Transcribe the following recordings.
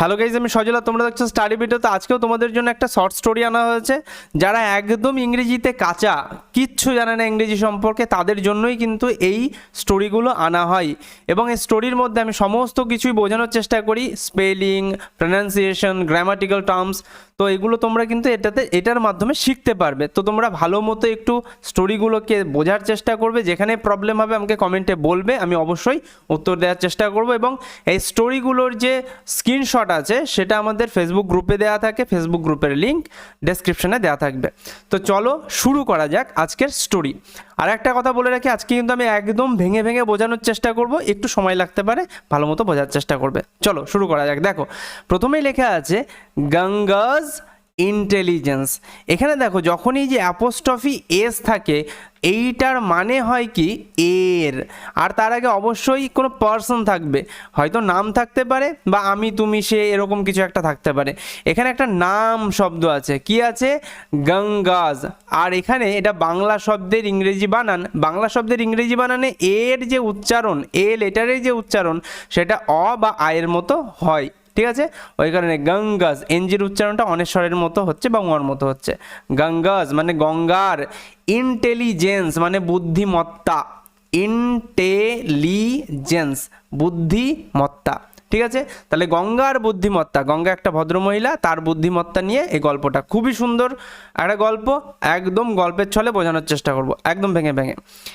Hello guys আমি সজলা, তোমরা দেখছ স্টাডি ভিডিওতে আজকেও তোমাদের জন্য একটা শর্ট স্টোরি আনা হয়েছে, যারা একদম ইংরেজিতে কাঁচা, কিচ্ছু জানে না ইংরেজি সম্পর্কে, তাদের জন্যই কিন্তু এই স্টোরিগুলো আনা হয়। এবং এই স্টোরির মধ্যে আমি সমস্ত কিছুই বোঝানোর চেষ্টা করি স্পেলিং প্রনাউন্সিয়েশন গ্রামাটিক্যাল টার্মস তো এগুলো তোমরা কিন্তু এটাতে, এটার মাধ্যমে শিখতে পারবে। তো তোমরা ভালো মতো একটু স্টোরিগুলোকে বোঝার চেষ্টা করবে, যেখানে প্রবলেম হবে আমাকে কমেন্টে বলবে, আমি অবশ্যই উত্তর দেওয়ার চেষ্টা করব। এবং এই স্টোরিগুলোর যে স্ক্রিনশট আছে, সেটা আমাদের ফেসবুক গ্রুপে দেওয়া থাকে ফেসবুক গ্রুপের লিঙ্ক ডেসক্রিপশনে দেওয়া থাকবে। তো চলো শুরু করা যাক আজকের স্টোরি আর একটা কথা বলে রাখি, আজকে কিন্তু আমি একদম ভেঙে ভেঙে বোঝানোর চেষ্টা করব, একটু সময় লাগতে পারে, ভালো মতো বোঝার চেষ্টা করবে। চলো শুরু করা যাক। দেখো, প্রথমেই লেখা আছে, গঙ্গাজ ইন্টেলিজেন্স এখানে দেখো, যখনই যে অ্যাপোস্টফি এস থাকে, এইটার মানে হয় কি, এর। আর তার আগে অবশ্যই কোনো পার্সন থাকবে। হয়তো নাম থাকতে পারে বা আমি, তুমি, সে এরকম কিছু একটা থাকতে পারে। এখানে একটা নাম শব্দ আছে। কি আছে? গঙ্গাজ। আর এখানে এটা বাংলা শব্দের ইংরেজি বানান। বাংলা শব্দের ইংরেজি বানানে এর যে উচ্চারণ, এ লেটারের যে উচ্চারণ, সেটা অ বা আয়ের মতো হয়। ঠিক আছে? ওই কারণে গঙ্গাজ, এনজির উচ্চারণটা অনেশ্বরের মতো হচ্ছে বা ওয়ার মতো হচ্ছে। গঙ্গাজ মানে গঙ্গার ইন্টেলিজেন্স মানে বুদ্ধিমত্তা। ইন্টেলিজেন্স বুদ্ধিমত্তা। ঠিক আছে? তাহলে গঙ্গার বুদ্ধিমত্তা, গঙ্গা একটা ভদ্রমহিলা, তার বুদ্ধিমত্তা নিয়ে এই গল্পটা। খুবই সুন্দর একটা গল্প, একদম গল্পের ছলে বোঝানোর চেষ্টা করব, একদম ভেঙে ভেঙে।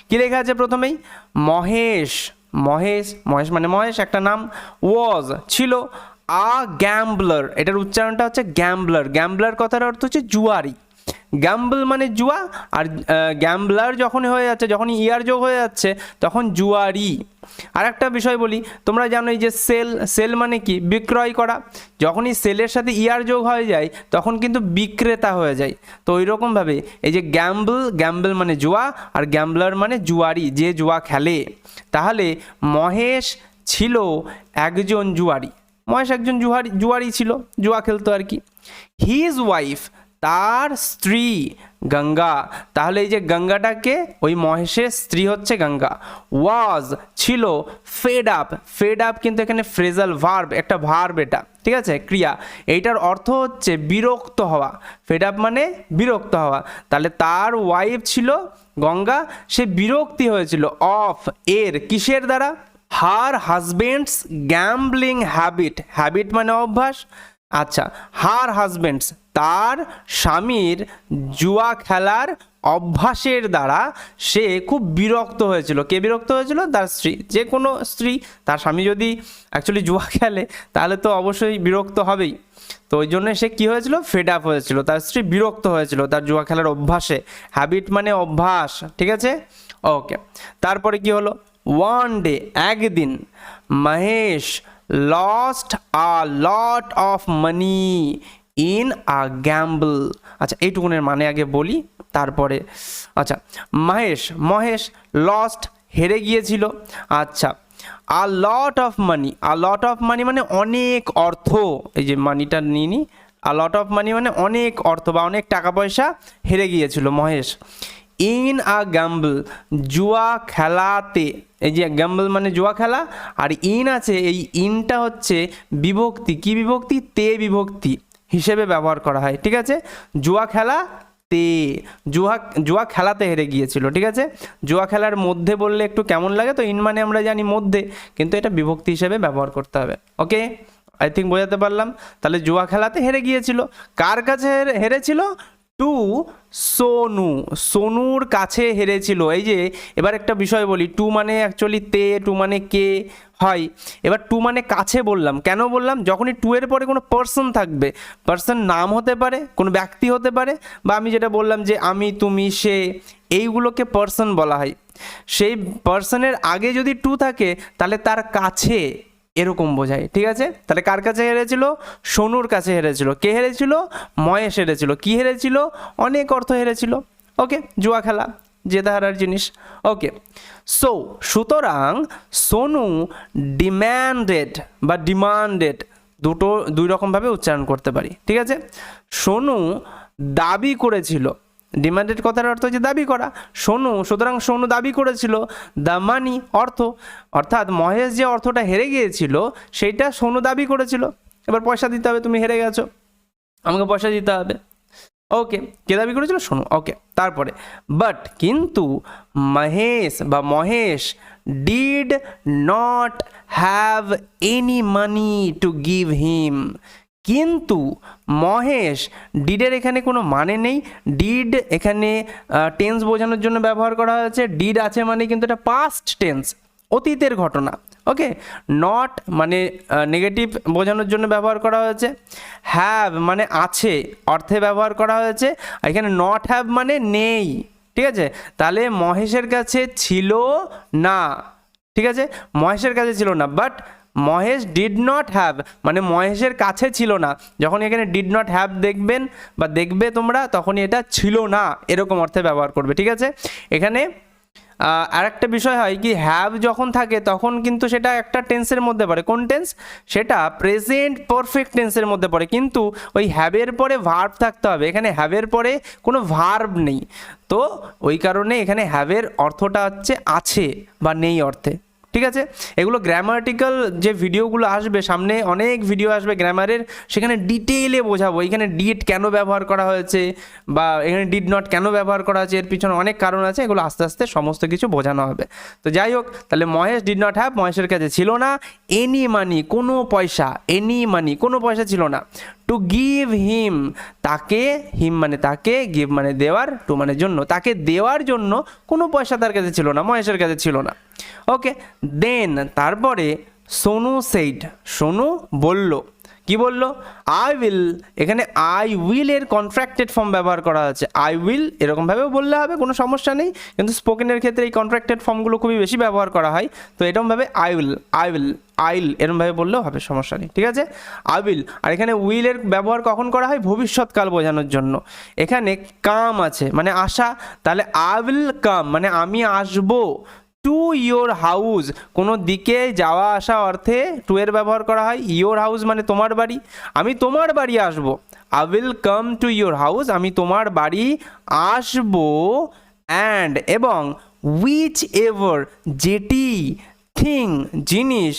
কী লেখা আছে প্রথমেই? মহেশ মহেশ মহেশ মানে মহেশ, একটা নাম ওয়াজ ছিল। আ গ্যাম্বলার এটার উচ্চারণটা হচ্ছে গ্যাম্বলার গ্যাম্বলার কথার অর্থ হচ্ছে জুয়ারি। গ্যাম্বল মানে জুয়া, আর গ্যাম্বলার যখন হয়ে যাচ্ছে যখন ইয়ার যোগ হয়ে যাচ্ছে, তখন জুয়ারি। আর একটা বিষয় বলি, তোমরা জানো এই যে সেল সেল মানে কি? বিক্রয় করা। যখনই সেলের সাথে ইয়ার যোগ হয়ে যায়, তখন কিন্তু বিক্রেতা হয়ে যায়। তো ওই রকমভাবে এই যে গ্যাম্বল গ্যাম্বল মানে জুয়া, আর গ্যাম্বলার মানে জুয়ারি, যে জুয়া খেলে। তাহলে মহেশ ছিল একজন জুয়ারি। মহেশ একজন জুহারি, জুয়ারি ছিল, জুয়া খেলতো আর কি। হিজ ওয়াইফ তার স্ত্রী গঙ্গা। তাহলে এই যে গঙ্গাটাকে, ওই মহেশের স্ত্রী হচ্ছে গঙ্গা। ওয়াজ ছিল ফেড আপ ফেড আপ কিন্তু এখানে ফ্রেজাল ভার্ব একটা ভার্ব এটা। ঠিক আছে? ক্রিয়া। এইটার অর্থ হচ্ছে বিরক্ত হওয়া। ফেড আপ মানে বিরক্ত হওয়া। তাহলে তার ওয়াইফ ছিল গঙ্গা। সে বিরক্তি হয়েছিল। অফ এর, কিসের দ্বারা? Her husband's gambling habit habit মানে অভ্যাস? আচ্ছা হার হাজবেন্ডস তার স্বামীর জুয়া খেলার অভ্যাসের দ্বারা সে খুব বিরক্ত হয়েছিল। কে বিরক্ত হয়েছিল? তার স্ত্রী। যে কোনো স্ত্রী, তার স্বামী যদি অ্যাকচুয়ালি জুয়া খেলে, তাহলে তো অবশ্যই বিরক্ত হবেই। তো ওই জন্য সে কী হয়েছিল? ফেড আপ হয়েছিল। তার স্ত্রী বিরক্ত হয়েছিল তার জুয়া খেলার অভ্যাসে। হ্যাবিট মানে অভ্যাস, ঠিক আছে? ওকে তারপরে কি হলো? ওয়ান ডে একদিন, Mahesh lost a lot of money in a gamble আচ্ছা এইটুকুনের মানে আগে বলি, তারপরে আচ্ছা মহেশ মহেশ লস্ট হেরে গিয়েছিল। আচ্ছা a lot of money a lot of money মানে অনেক অর্থ। এই যে মানিটা নিয়ে নি আ লট অফ মানি মানে অনেক অর্থ বা অনেক টাকা পয়সা হেরে গিয়েছিল মহেশ। ইন আ গ্যাম্বল, জুয়া খেলাতে। এই যে গ্যাম্বল মানে জুয়া খেলা, আর ইন আছে, এই ইনটা হচ্ছে বিভক্তি। কি বিভক্তি? তে বিভক্তি হিসেবে ব্যবহার করা হয়, ঠিক আছে? জুয়া খেলা তে। জুয়া জুয়া খেলাতে হেরে গিয়েছিল, ঠিক আছে? জুয়া খেলার মধ্যে বললে একটু কেমন লাগে? তো ইন মানে আমরা জানি মধ্যে, কিন্তু এটা বিভক্তি হিসেবে ব্যবহার করতে হবে, ওকে? আই থিঙ্ক বোঝাতে পারলাম। তাহলে জুয়া খেলাতে হেরে গিয়েছিল। কার কাছে হেরে- হেরেছিল? টু সোনু। সোনুর কাছে হেরেছিল। এই যে, এবার একটা বিষয় বলি। টু মানে অ্যাকচুয়ালি তে, টু মানে কে হয়। এবার টু মানে কাছে বললাম। কেন বললাম? যখনই টু এর পরে কোনো পার্সন থাকবে পার্সন নাম হতে পারে, কোনো ব্যক্তি হতে পারে, বা আমি যেটা বললাম যে আমি, তুমি, সে, এইগুলোকে পার্সন বলা হয়। সেই পার্সনের আগে যদি টু থাকে, তাহলে তার কাছে এরকম বোঝায়, ঠিক আছে? তাহলে কার কাছে হেরেছিল? সোনুর কাছে হেরেছিল। কে হেরেছিল? মহেশ হেরেছিল। কি হেরেছিল? অনেক অর্থ হেরেছিল। ওকে, জুয়া খেলা জেতা হারার জিনিস। ওকে সো সুতরাং সোনু ডিম্যান্ডেড বা ডিমান্ডেড দুটো, দুই রকমভাবে উচ্চারণ করতে পারি, ঠিক আছে? সোনু দাবি করেছিল ডিমান্ডেড কথার অর্থ হচ্ছে দাবি করা। সোনু, সুতরাং সোনু দাবি করেছিল দ্য মানি অর্থ, অর্থাৎ মহেশ যে অর্থটা হেরে গিয়েছিল, সেইটা সোনু দাবি করেছিল। এবার পয়সা দিতে হবে, তুমি হেরে গেছো। আমাকে পয়সা দিতে হবে। ওকে, কে দাবি করেছিল? শোনো ওকে, তারপরে বাট কিন্তু মহেশ বা Mahesh did not have any money to give him কিন্তু মহেশ ডিডের এখানে কোনো মানে নেই। ডিড এখানে টেন্স বোঝানোর জন্য ব্যবহার করা হয়েছে। ডিড আছে মানে কিন্তু এটা পাস্ট টেন্স অতীতের ঘটনা ওকে নট মানে নেগেটিভ বোঝানোর জন্য ব্যবহার করা হয়েছে। হ্যাভ মানে আছে, অর্থে ব্যবহার করা হয়েছে। এখানে নট হ্যাভ মানে নেই, ঠিক আছে? তাহলে মহেশের কাছে ছিল না, ঠিক আছে? মহেশের কাছে ছিল না but Mahesh did not have মানে মহেশের কাছে ছিল না। যখন এখানে ডিড নট হ্যাভ দেখবেন বা দেখবে তোমরা, তখনই এটা ছিল না, এরকম অর্থে ব্যবহার করবে, ঠিক আছে? এখানে আর একটা বিষয় হয় কি হ্যাভ যখন থাকে, তখন কিন্তু সেটা একটা টেন্সের মধ্যে পড়ে। কোন টেন্স সেটা প্রেজেন্ট পারফেক্ট টেন্সের মধ্যে পড়ে। কিন্তু ওই হ্যাভের পরে ভার্ব থাকতে হবে। এখানে হ্যাভের পরে কোনো ভার্ব নেই। তো ওই কারণে এখানে হ্যাভের অর্থটা হচ্ছে আছে বা নেই অর্থে। ঠিক আছে? এগুলো গ্রামাটিক্যাল যে ভিডিওগুলো আসবে, সামনে অনেক ভিডিও আসবে গ্রামারের সেখানে ডিটেইলে বোঝাবো। এখানে ডিড কেন ব্যবহার করা হয়েছে বা এখানে ডিড নট কেন ব্যবহার করা হয়েছে, এর পিছনে অনেক কারণ আছে, এগুলো আস্তে আস্তে সমস্ত কিছু বোঝানো হবে। তো যাই হোক, তাহলে মহেশ ডিড নট হ্যাভ মহেশের কাছে ছিল না। এনি মানি কোনো পয়সা এনি মানি কোনো পয়সা ছিল না। টু গিভ হিম তাকে হিম মানে তাকে গিভ মানে দেওয়ার টু মানে জন্য। তাকে দেওয়ার জন্য কোনো পয়সা তার কাছে ছিল না, মহেশের কাছে ছিল না। ওকে দেন তারপরে সোনু সেইড সোনু বলল, কি বলল? আই উইল এখানে আই উইল এর কন্ট্রাক্টেড ফর্ম ব্যবহার করা আছে আই উইল এরকমভাবেও বললে হবে, কোনো সমস্যা নেই। কিন্তু স্পোকেনের ক্ষেত্রে এই কন্ট্রাক্টেড ফর্মগুলো খুবই বেশি ব্যবহার করা হয়। তো এরকমভাবে আই উইল আই উইল আইল এরমভাবে বললেও হবে, সমস্যা নেই, ঠিক আছে? আই উইল আর এখানে উইলের ব্যবহার কখন করা হয়? ভবিষ্যৎকাল বোঝানোর জন্য। এখানে কাম আছে মানে আসা তাহলে আই উইল কাম মানে আমি আসব। টু ইয়োর হাউস কোনো দিকে যাওয়া আসা অর্থে টু এর ব্যবহার করা হয় ইয়োর হাউস মানে তোমার বাড়ি। আমি তোমার বাড়ি আসব। I will come to your house আমি তোমার বাড়ি আসব অ্যান্ড এবং উইচ এভার যেটি থিং জিনিস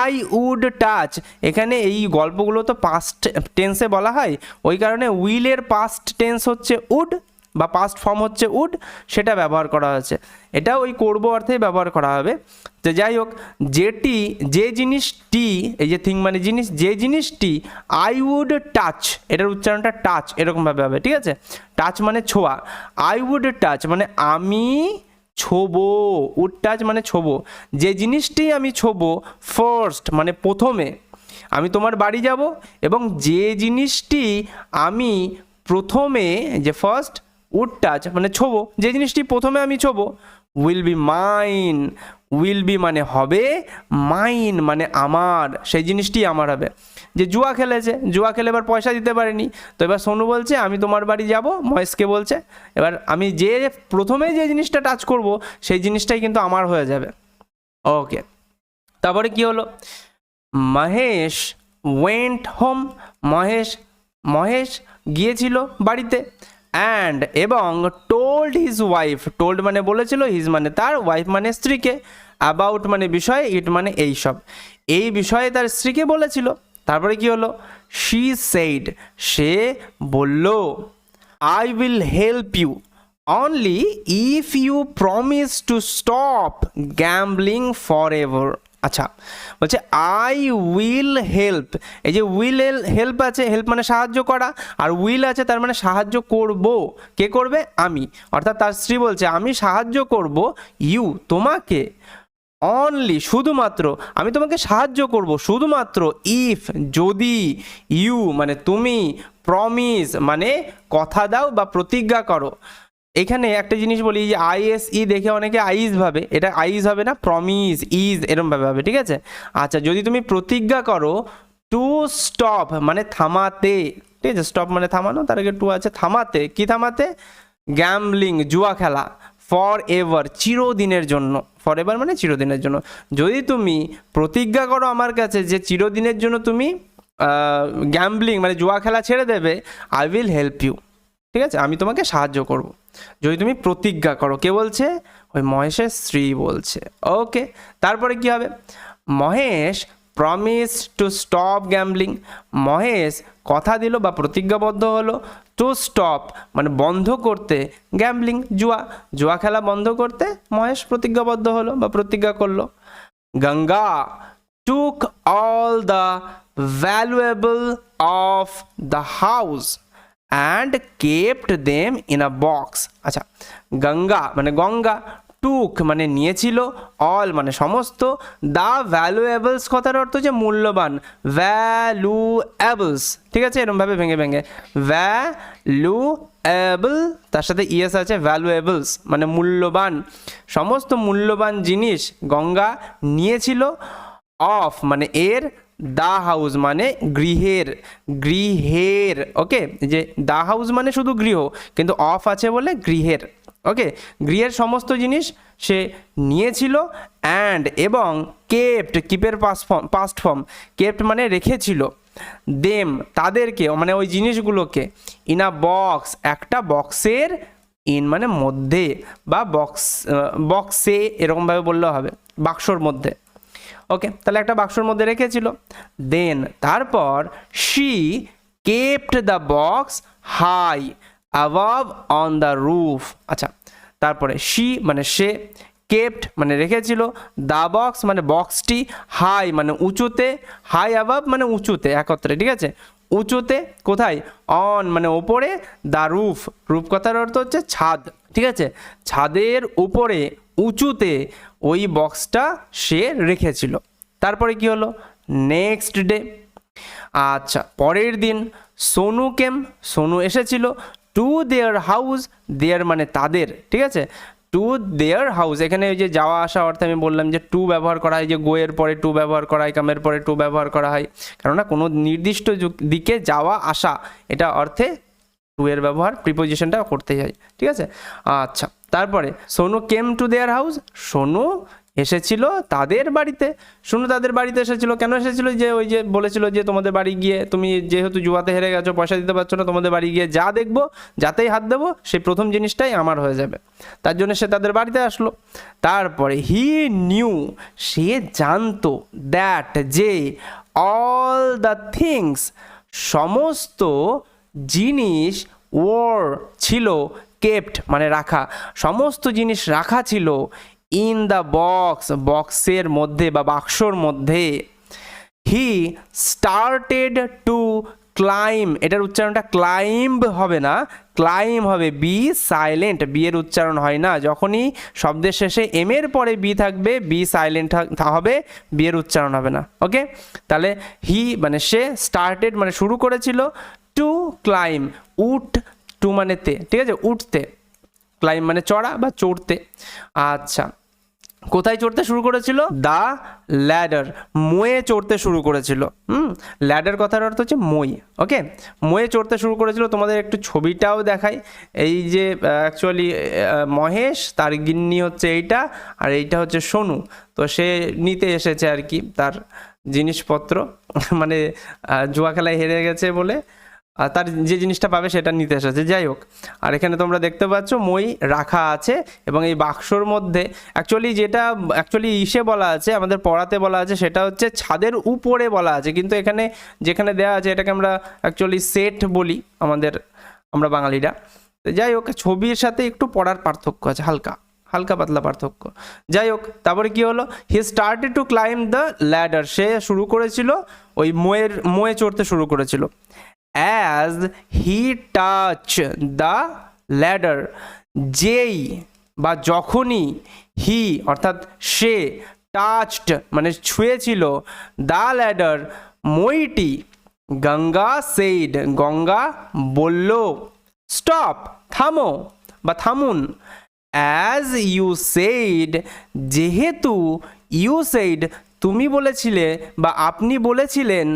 আই উড টাচ এখানে এই গল্পগুলো তো পাস্ট টেন্সে বলা হয়। ওই কারণে উইলের পাস্ট টেন্স হচ্ছে উড বা পাস্ট ফর্ম হচ্ছে উড সেটা ব্যবহার করা হয়েছে। এটা ওই করব অর্থেই ব্যবহার করা হবে। তো যাই হোক, যেটি, যে জিনিসটি, এই যে থিং মানে জিনিস, যে জিনিসটি আই উড টাচ এটার উচ্চারণটা টাচ এরকমভাবে হবে, ঠিক আছে? টাচ মানে ছোঁয়া। আই উড টাচ মানে আমি ছোবো। উড টাচ মানে ছোবো। যে জিনিসটি আমি ছোবো ফার্স্ট মানে প্রথমে, আমি তোমার বাড়ি যাব এবং যে জিনিসটি আমি প্রথমে, যে ফার্স্ট উড টাচ মানে ছোবো, যে জিনিসটি প্রথমে আমি ছোবো will be mine will be মানে হবে মাইন মানে আমার, সেই জিনিসটি আমার হবে। যে জুয়া খেলেছে, জুয়া খেলে এবার পয়সা দিতে পারেনি, তো এবার সোনু বলছে, আমি তোমার বাড়ি যাব, মহেশকে বলছে, এবার আমি যে প্রথমে যে জিনিসটা টাচ করব, সেই জিনিসটাই কিন্তু আমার হয়ে যাবে। ওকে তারপরে কি হলো? মহেশ ওয়েন্ট হোম মহেশ মহেশ গিয়েছিল বাড়িতে। অ্যান্ড এবং টোল্ড হিজ ওয়াইফ টোল্ড মানে বলেছিল হিজ মানে তার ওয়াইফ মানে স্ত্রীকে অ্যাবাউট মানে বিষয় ইট মানে এই সব এই বিষয়ে তার স্ত্রীকে বলেছিল। তারপরে কি হলো? শি সেইড সে বলল I will help you only if you promise to stop gambling for ever আচ্ছা বলছে আই উইল হেল্প এই যে উইল হেল্প আছে হেল্প মানে সাহায্য করা, আর উইল আছে তার মানে সাহায্য করব। কে করবে? আমি। অর্থাৎ তার স্ত্রী বলছে, আমি সাহায্য করব ইউ তোমাকে অনলি শুধুমাত্র, আমি তোমাকে সাহায্য করব শুধুমাত্র ইফ যদি ইউ মানে তুমি প্রমিস মানে কথা দাও বা প্রতিজ্ঞা করো। এখানে একটা জিনিস বলি যে আইএসই দেখে অনেকে আইস ভাবে, এটা আইস হবে না প্রমিস ইজ এরম ভাবে হবে ঠিক আছে? আচ্ছা যদি তুমি প্রতিজ্ঞা করো টু স্টপ মানে থামাতে, ঠিক আছে? স্টপ মানে থামানো, তার আগে টু আছে থামাতে, কি থামাতে? গ্যামলিং জুয়া খেলা ফর এভার চিরদিনের জন্য ফর এভার মানে চিরদিনের জন্য। যদি তুমি প্রতিজ্ঞা করো আমার কাছে যে চিরদিনের জন্য তুমি গ্যাম্বলিং মানে জুয়া খেলা ছেড়ে দেবে আই উইল হেল্প ইউ ঠিক আছে? আমি তোমাকে সাহায্য করব। যদি তুমি প্রতিজ্ঞা করো, কে বলছে? ওই মহেশের স্ত্রী বলছে। ওকে তারপরে কি হবে? Mahesh promise to stop gambling Mahesh কথা দিল বা প্রতিজ্ঞাবদ্ধ হলো টু স্টপ মানে বন্ধ করতে গ্যাম্বলিং জুয়া জুয়া খেলা বন্ধ করতে মহেশ প্রতিজ্ঞাবদ্ধ হলো বা প্রতিজ্ঞা করল। Ganga took all the valuable of the house and kept them in a box. আচ্ছা গঙ্গা মানে গঙ্গা টুক মানে নিয়েছিল অল মানে সমস্ত দ্য ভ্যালুয়েবলস কথার অর্থ যে মূল্যবান ভ্যালুয়েবলস ঠিক আছে? এরকমভাবে ভেঙে ভেঙে ভ্যালুয়েবল তার সাথে ইয়েস আছে ভ্যালুয়েবলস মানে মূল্যবান, সমস্ত মূল্যবান জিনিস গঙ্গা নিয়েছিল অফ মানে এর দা হাউস মানে গৃহের গৃহের ওকে যে দা হাউস মানে শুধু গৃহ, কিন্তু অফ আছে বলে গৃহের ওকে গৃহের সমস্ত জিনিস সে নিয়েছিল অ্যান্ড এবং kept কিপের past form past form kept মানে রেখেছিল। দেম তাদেরকে মানে ওই জিনিসগুলোকে ইন আ বক্স একটা বক্সের ইন মানে মধ্যে, বা বক্স বক্সে এরকমভাবে বললেও হবে, বাক্সর মধ্যে। ওকে তাহলে একটা বাক্সর মধ্যে রেখেছিল। দেন তারপর she kept the box high above on the roof আচ্ছা তারপরে শি মানে সে কেপ্ট মানে রেখেছিল দা বক্স মানে বক্সটি হাই মানে উঁচুতে হাই অ্যাভাব মানে উঁচুতে একত্রে, ঠিক আছে? উঁচুতে কোথায়? অন মানে ওপরে দা রুফ রুফ কথার অর্থ হচ্ছে ছাদ, ঠিক আছে? ছাদের উপরে উঁচুতে ওই বক্সটা সে রেখেছিল। তারপরে কি হলো? নেক্সট ডে আচ্ছা পরের দিন সোনু কেম? সোনু এসেছিল টু দেয়ার হাউস দেয়ার মানে তাদের, ঠিক আছে? টু দেয়ার হাউস এখানে ওই যে যাওয়া আসা অর্থে আমি বললাম যে টু ব্যবহার করা হয়, যে গোয়ের পরে টু ব্যবহার করা হয় কামের পরে টু ব্যবহার করা হয়। কেননা কোনো নির্দিষ্ট দিকে যাওয়া আসা, এটা অর্থে টু এর ব্যবহার প্রিপোজিশনটা করতে হয়, ঠিক আছে? আচ্ছা তারপরে Sonu came to their house Sonu এসেছিল তাদের বাড়িতে। সোনু তাদের বাড়িতে এসেছিল, কেন এসেছিল? যে ওই যে বলেছিল যে তোমাদের বাড়ি গিয়ে তুমি যেহেতু জুয়াতে হেরে গেছো, পয়সা দিতে পারছ না, তোমাদের বাড়ি গিয়ে যা দেখব, যাতেই হাত দেবো, সেই প্রথম জিনিসটাই আমার হয়ে যাবে। তার জন্য সে তাদের বাড়িতে আসলো। তারপরে হি নিউ সে জানতো দ্যাট যে অল দ্য থিংস সমস্ত জিনিস ওর ছিল কেপ্ট মানে রাখা, সমস্ত জিনিস রাখা ছিল ইন দ্য বক্স বক্সের মধ্যে বা বাক্সর মধ্যে। হি স্টার্টেড টু ক্লাইম এটার উচ্চারণটা ক্লাইম্ব হবে না ক্লাইম হবে বি সাইলেন্ট বি এর উচ্চারণ হয় না। যখনই শব্দের শেষে এম এর পরে বি থাকবে বি সাইলেন্ট হবে বি এর উচ্চারণ হবে না ওকে তাহলে হি মানে সে স্টার্টেড মানে শুরু করেছিল টু ক্লাইম উঠ টু মানে তে ঠিক আছে? উঠতে। ক্লাইম মানে চড়া বা চড়তে। আচ্ছা। কোথায় চড়তে শুরু করেছিল? The ladder. ময়ে চড়তে শুরু করেছিল। হুম? ল্যাডার কথার অর্থ হচ্ছে মই। ওকে? ময়ে চড়তে শুরু করেছিল। তোমাদের একটু ছবিটাও দেখাই। এই যে অ্যাকচুয়ালি মহেশ তার গিন্নি হচ্ছে এইটা আর এইটা হচ্ছে সোনু। তো সে নিতে এসেছে আর কি তার জিনিসপত্র। মানে জুয়া খেলায় হেরে গেছে বলে। তার যে জিনিসটা পাবে সেটা নিতে এসেছে। যাই হোক, আর এখানে তোমরা দেখতে পাচ্ছ মই রাখা আছে এবং এই বাক্সর মধ্যে অ্যাকচুয়ালি যেটা অ্যাকচুয়ালি ইসে বলা আছে, আমাদের পড়াতে বলা আছে, সেটা হচ্ছে ছাদের উপরে বলা আছে। কিন্তু এখানে যেখানে দেওয়া আছে এটাকে আমরা অ্যাকচুয়ালি সেট বলি আমাদের, আমরা বাঙালিরা। যাই হোক, ছবির সাথে একটু পড়ার পার্থক্য আছে, হালকা হালকা পাতলা পার্থক্য। যাই হোক, তারপরে কি হলো? He started to climb the ladder সে শুরু করেছিল, ওই মোয়ের, মোয়ে চড়তে শুরু করেছিল। As he touch the ladder যেই বা যখনই হি অর্থাৎ সে টাচড মানে ছুঁয়েছিল দ্য ল্যাডার মইটি গঙ্গা সেইড গঙ্গা বলল স্টপ থামো বা থামুন। অ্যাজ ইউ সেইড যেহেতু ইউ সেইড তুমি বলেছিলে বা আপনি বলেছিলেন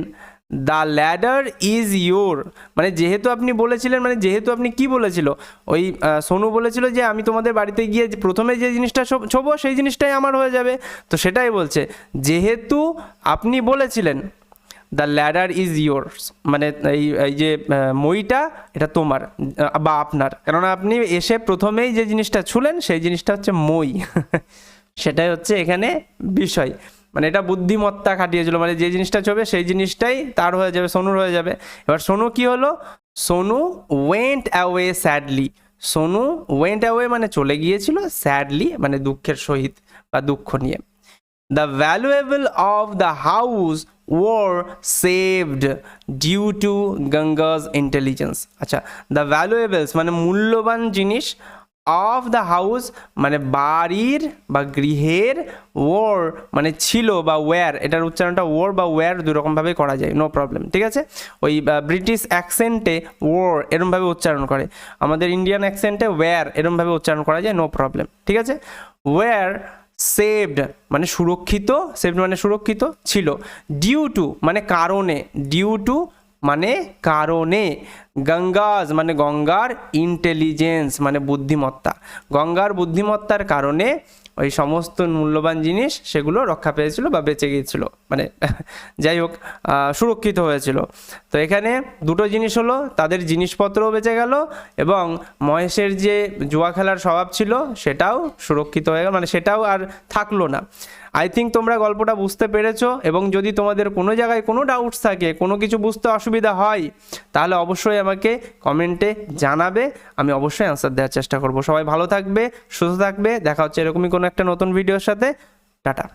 দ্য ল্যাডার ইজ ইয়োর মানে যেহেতু আপনি বলেছিলেন মানে যেহেতু আপনি কি বলেছিল? ওই সোনু বলেছিল যে, আমি তোমাদের বাড়িতে গিয়ে প্রথমে যে জিনিসটা ছোবো, সেই জিনিসটাই আমার হয়ে যাবে। তো সেটাই বলছে। যেহেতু আপনি বলেছিলেন দ্য ল্যাডার ইজ ইয়োর্স মানে এই এই যে মইটা, এটা তোমার বা আপনার। কেননা আপনি এসে প্রথমেই যে জিনিসটা ছুলেন, সেই জিনিসটা হচ্ছে মই। সেটাই হচ্ছে এখানে বিষয়। মানে এটা বুদ্ধিমত্তা খাটিয়েছিল মানে যে জিনিসটা চলবে সেই জিনিসটাই তার হয়ে যাবে, সোনুর হয়ে যাবে। এবার সোনু কি হলো? Sonu went away sadly Sonu went away মানে চলে গিয়েছিল স্যাডলি মানে দুঃখের সহিত বা দুঃখ নিয়ে। The valuable of the house were saved due to Ganga's intelligence আচ্ছা দ্য ভ্যালুয়েবলস মানে মূল্যবান জিনিস অফ দ্য হাউস মানে বাড়ির বা গৃহের ওর মানে ছিল বা ওয়্যার এটার উচ্চারণটা ওর বা ওয়্যার দুরকমভাবে করা যায় নো প্রবলেম ঠিক আছে? ওই ব্রিটিশ অ্যাকসেন্টে ওর এরমভাবে উচ্চারণ করে, আমাদের ইন্ডিয়ান অ্যাকসেন্টে ওয়্যার এরমভাবে উচ্চারণ করা যায় নো প্রবলেম ঠিক আছে? ওয়্যার সেভড মানে সুরক্ষিত সেভড মানে সুরক্ষিত, ছিল ডিউ টু মানে কারণে ডিউ টু মানে কারণে গঙ্গাজ মানে গঙ্গার ইন্টেলিজেন্স মানে বুদ্ধিমত্তা। গঙ্গার বুদ্ধিমত্তার কারণে ওই সমস্ত মূল্যবান জিনিস সেগুলো রক্ষা পেয়েছিল বা বেঁচে গিয়েছিল মানে যাই হোক সুরক্ষিত হয়েছিল। তো এখানে দুটো জিনিস হলো, তাদের জিনিসপত্রও বেঁচে গেল এবং মহেশের যে জুয়া খেলার স্বভাব ছিল সেটাও সুরক্ষিত হয়ে গেল মানে সেটাও আর থাকল না। আই থিঙ্ক তোমরা গল্পটা বুঝতে পেরেছ এবং যদি তোমাদের কোনো জায়গায় কোনো ডাউটস থাকে, কোনো কিছু বুঝতে অসুবিধা হয়, তাহলে অবশ্যই আমাকে কমেন্টে জানাবে, আমি অবশ্যই অ্যান্সার দেওয়ার চেষ্টা করব। সবাই ভালো থাকবে, সুস্থ থাকবে, দেখা হচ্ছে এরকমই কোনো একটা নতুন ভিডিওর সাথে। টাটা।